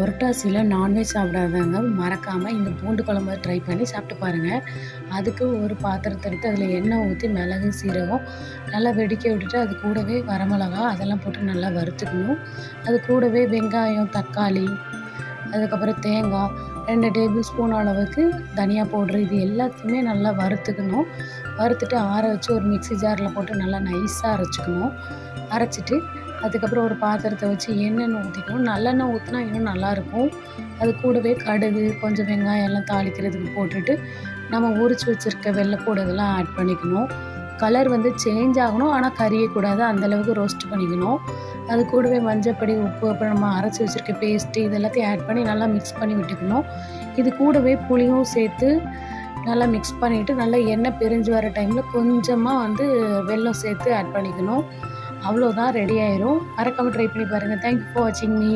புரட்டாசியில் non veg சாப்பிடாதவங்க மறக்காமல் இந்த பூண்டு குழம்பு ட்ரை பண்ணி சாப்பிட்டு பாருங்கள் அதுக்கு ஒரு பாத்திரத்தை எடுத்து அதில் எண்ணெய் ஊற்றி மிளகு சீரகம் நல்லா வெடிக்க விட்டுட்டு அது கூடவே வரமிளகா அதெல்லாம் போட்டு நல்லா வறுத்துக்கணும். அது கூடவே வெங்காயம் தக்காளி அதுக்கப்புறம் தேங்காய் ரெண்டு டேபிள் ஸ்பூன் அளவுக்கு தனியா பவுட்ரு இது எல்லாத்தையுமே நல்லா வறுத்துக்கணும். வறுத்துட்டு ஆற வச்சு ஒரு மிக்ஸி ஜாரில் போட்டு நல்லா நைஸாக அரைச்சிக்கணும். அரைச்சிட்டு அதுக்கப்புறம் ஒரு பாத்திரத்தை வச்சு எண்ணெய் ஊற்றிக்கணும் நல்லெண்ணெய் ஊற்றினா இன்னும் நல்லாயிருக்கும். அது கூடவே கடுகு கொஞ்சம் வெங்காயம் எல்லாம் தாளிக்கிறதுக்கு போட்டுட்டு நம்ம உரிச்சு வச்சுருக்க வெள்ளைப்பூடு இதெல்லாம் ஆட் பண்ணிக்கணும். கலர் வந்து சேஞ்ச் ஆகணும். ஆனால் கரியக்கூடாது. அந்தளவுக்கு ரோஸ்ட் பண்ணிக்கணும். அது கூடவே மஞ்சப்பொடி உப்பு அப்புறம் நம்ம அரைச்சி வச்சுருக்க பேஸ்ட்டு இது எல்லாத்தையும் ஆட் பண்ணி நல்லா மிக்ஸ் பண்ணி விட்டுக்கணும். இது கூடவே புளியும் சேர்த்து நல்லா மிக்ஸ் பண்ணிவிட்டு நல்லா எண்ணெய் பிரிஞ்சு வர டைமில் கொஞ்சமாக வந்து வெல்லம் சேர்த்து ஆட் பண்ணிக்கணும். அவ்வளோதான் ரெடி ஆயிரும். மறக்காமல் ட்ரை பண்ணி பாருங்கள் தேங்க்யூ ஃபார் வாட்சிங் மீ